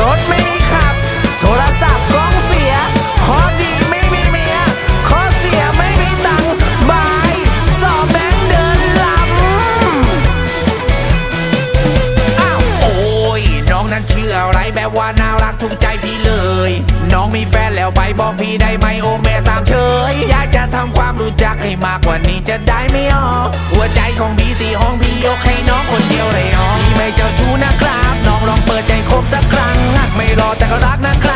รถไม่มีขับ โทรศัพท์กล้องเสีย ข้อดีไม่มีเมีย ข้อเสียไม่มีตังค์บายสอบแบงค์เดินลำ อ้าว โอ้ย น้องนั้นชื่ออะไรแบบว่าน่ารักถูกใจพี่เลย น้องมีแฟนแล้วไปบอกพี่ได้ไหมโอแม่สามเชย อยากจะทำความรู้จักให้มากกว่านี้จะได้ไม่ออกหัวใจของพี่สี่ห้องพี่ยกให้น้องคนเดียวเลยอ๋อพี่ไม่เจ้าชู้นะครับ น้องลองเปิดใจคบสักครั้งหาก ไม่รอแต่ก็รักนะครับ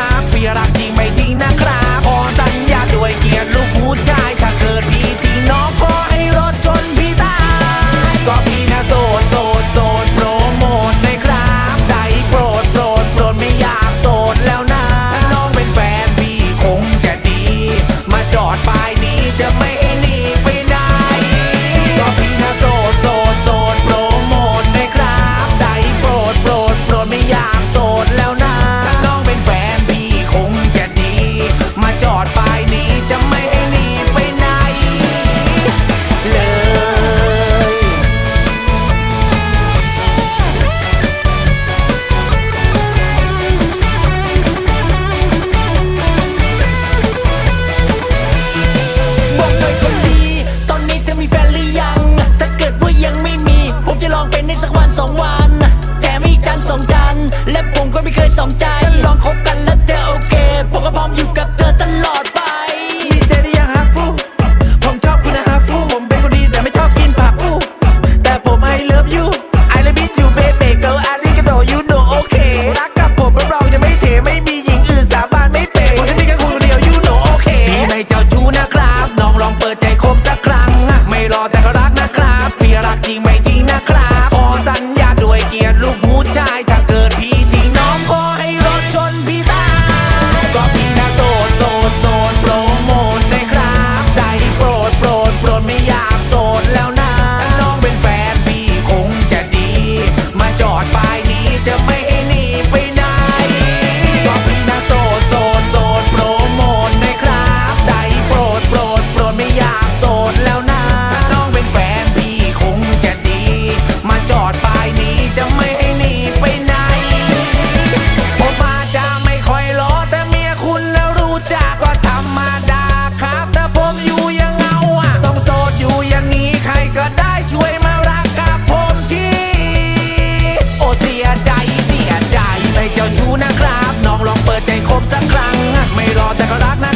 และผมก็ไม่เคยสนใจ ผมสักครั้ง ไม่รอแต่ก็รักนะ